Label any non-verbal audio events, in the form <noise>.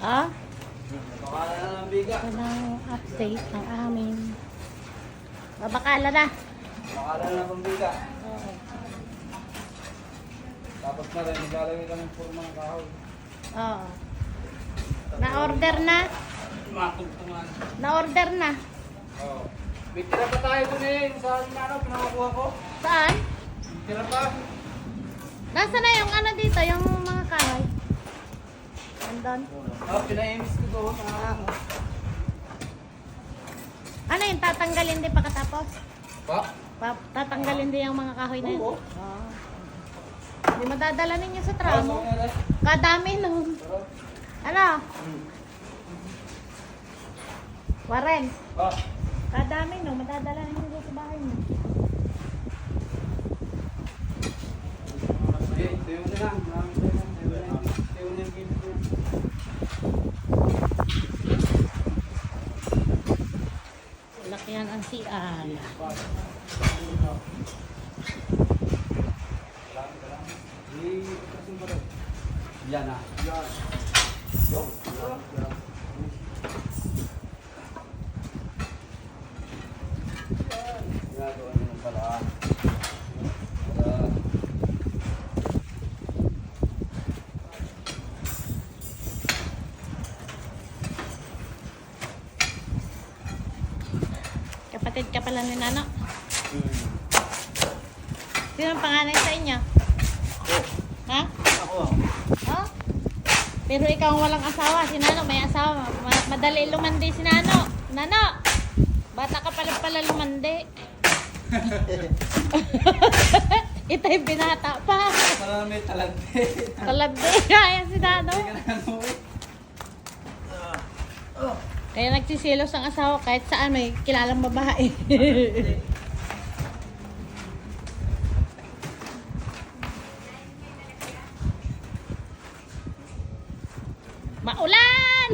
Ah? Baka na ng biga. Ito na ang update ng amin. Babakala na. Baka na ng biga. Tapos na rin, nilalagay lang yung forma ng kahoy. Oo. Na-order na. Matugtungan. Na-order na. Oo. May tira pa tayo dun eh. Sa ano, pinakukuha ko. Saan? Tira pa. Nasa na yung ano dito, yung mga Andun. Ah, pinaimis ko doon. Ah. Ano yun, tatanggalin din pagkatapos? Pa? Pa- tatanggalin din yung mga kahoy na yun? Oo. Hindi madadala ninyo sa tramo. Kadami nun. Tara. Ano? Warren, Pa. kadami no, madadala ninyo sa bahay mo. Sige, tayo mo na lang. Maraming tayo na. Tayo mo na yung- tayo mo na yung gilid niya. Yan ang CR. Eh, kasi ba rin? Yan ah. Yan. Kapatid ka pala ni Nano. Hmm. Sino ang panganay sa inyo? Ha? Ako. Oh? Pero ikaw ang walang asawa. Si Nano may asawa. Ma- madali lumandi si Nano. Nano! Bata ka pala pala lumandi. <laughs> <laughs> Itay binata pa. Para may talagte. Talabdi kaya <laughs> si Nano. Hindi ka na ano eh. Kaya nagsisilos ang asawa kahit saan may kilalang babae. <laughs> Maulan!